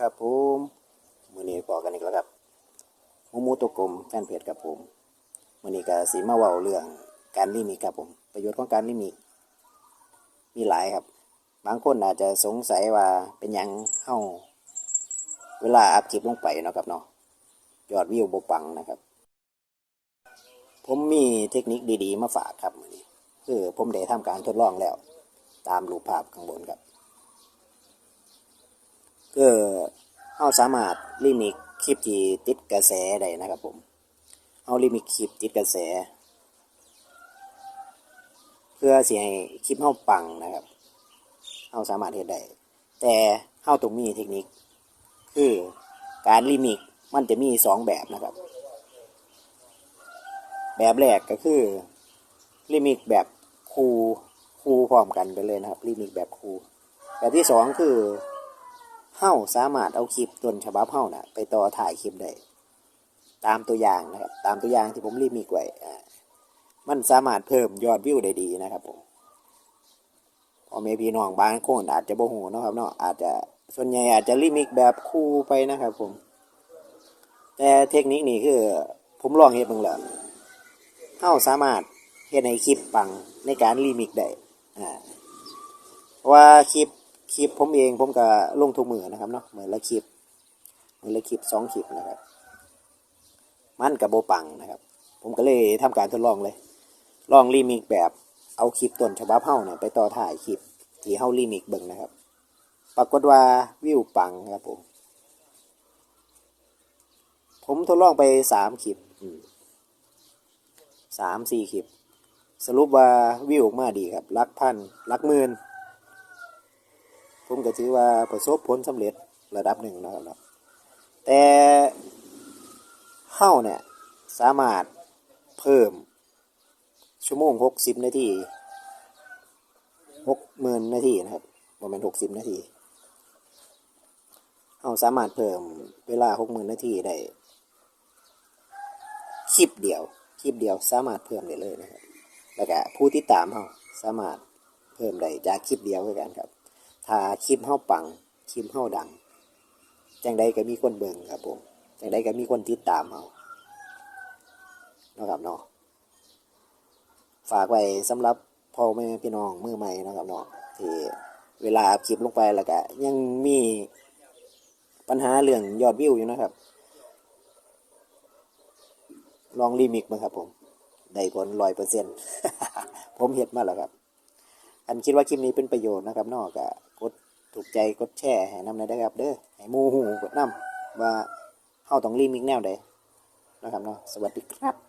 ครับผมมือนี้พอกันอีกแล้วครับมูมูตัวกลมแฟนเพจครับผมมือนี้ก็สีมาเว้าเรื่องการลิมิกครับผม ประโยชน์ของการลิมิกมีหลายครับ บางคนอาจจะสงสัยว่าเป็นยังเฮาเวลาอัพคลิปลงไปเนาะครับเนาะยอดวิวบ่ปังนะครับ ผมมีเทคนิคดีๆ มาฝากครับมือนี้คือผมได้ทำการทดลองแล้ว ตามรูปภาพข้างบนครับ ก็เราสามารถลิมิตคลิปที่ติดกระแสได้นะครับผมเอาลิมิตคลิปติดกระแส เพื่อสิให้คลิปเฮาปังนะครับเฮาสามารถเฮ็ดได้แต่เฮาต้องมีเทคนิค คือการลิมิตมันจะมีสองแบบนะครับ แบบแรกก็คือลิมิตแบบคูคูพร้อมกันไปเลยนะครับลิมิตแบบคูแบบที่สองคือ เฮ้าสามารถเอาคลิปต้นฉบับเฮ้าน่ะไปต่อถ่ายคลิปได้ตามตัวอย่างนะครับ ตามตัวอย่างที่ผมรีบมีไว้มันสามารถเพิ่มยอดวิวได้ดีนะครับผมพอแม่พี่น้องบางคนอาจจะโมโหเนาะครับเนาะอาจจะส่วนใหญ่อาจจะลิมิกแบบคู่ไปนะครับผม แต่เทคนิคนี้คือ ผมลองเฮ็ดเบิ่งแล้วเฮ้าสามารถเฮ็ดให้คลิปปังในการรีมิกได้อ่าว่าคลิป คลิปผมเองผมก็ลงทุกมือนะครับเนาะเหมือนละคลิปเหมือนละคลิปสองคลิปนะครับ มันกับโบปังนะครับ ผมก็เลยทำการทดลองเลย ลองรีมิกแบบเอาคลิปต้นฉบับเฮ้าเนี่ยไปต่อถ่ายคลิปที่เฮ้ารีมิกเบิ่งนะครับ ปรากฏว่าวิวปังครับผม ผมทดลองไปสามคลิปสามสี่คลิป สรุปว่าวิวออกมาดีครับลักพันลักหมื่น ผมก็ถือว่าประสบผลสำเร็จระดับหนึ่งนะครับแต่เฮ้าเนี่ยสามารถเพิ่มชั่วโมงหกสิบนาทีหกหมื่นนาทีนะครับประมาณหกสิบนาทีเฮาสามารถเพิ่มเวลาหกหมื่นนาทีได้คลิปเดียวคลิปเดียวสามารถเพิ่มได้เลยนะครับแล้วก็ผู้ที่ตามเฮาสามารถเพิ่มได้จากคลิปเดียวเหมือนกันครับ ถ้าคลิปเฮาปังคลิปเฮาดัง จังใดก็มีคนเบิ่งครับผมจังใดก็มีคนติดตามเฮานะครับเนาะฝากไว้สำหรับพ่อแม่พี่น้องมือใหม่นะครับเนาะที่เวลาคลิปลงไปแล้วก็ยังมีปัญหาเรื่องยอดวิวอยู่นะครับ ลองรีมิกมาครับผม ได้ผลร้อยเปอร์เซ็นต์ผมเห็นมาแล้วครับ อันคิดว่าคลิปนี้เป็นประโยชน์นะครับนอกจากกดถูกใจกดแชร์ให้นำเลยนะครับเด้อให้มูหูกดนำว่าเข้าต้องรีมิกแนวใดนะครับเนาะสวัสดีครับ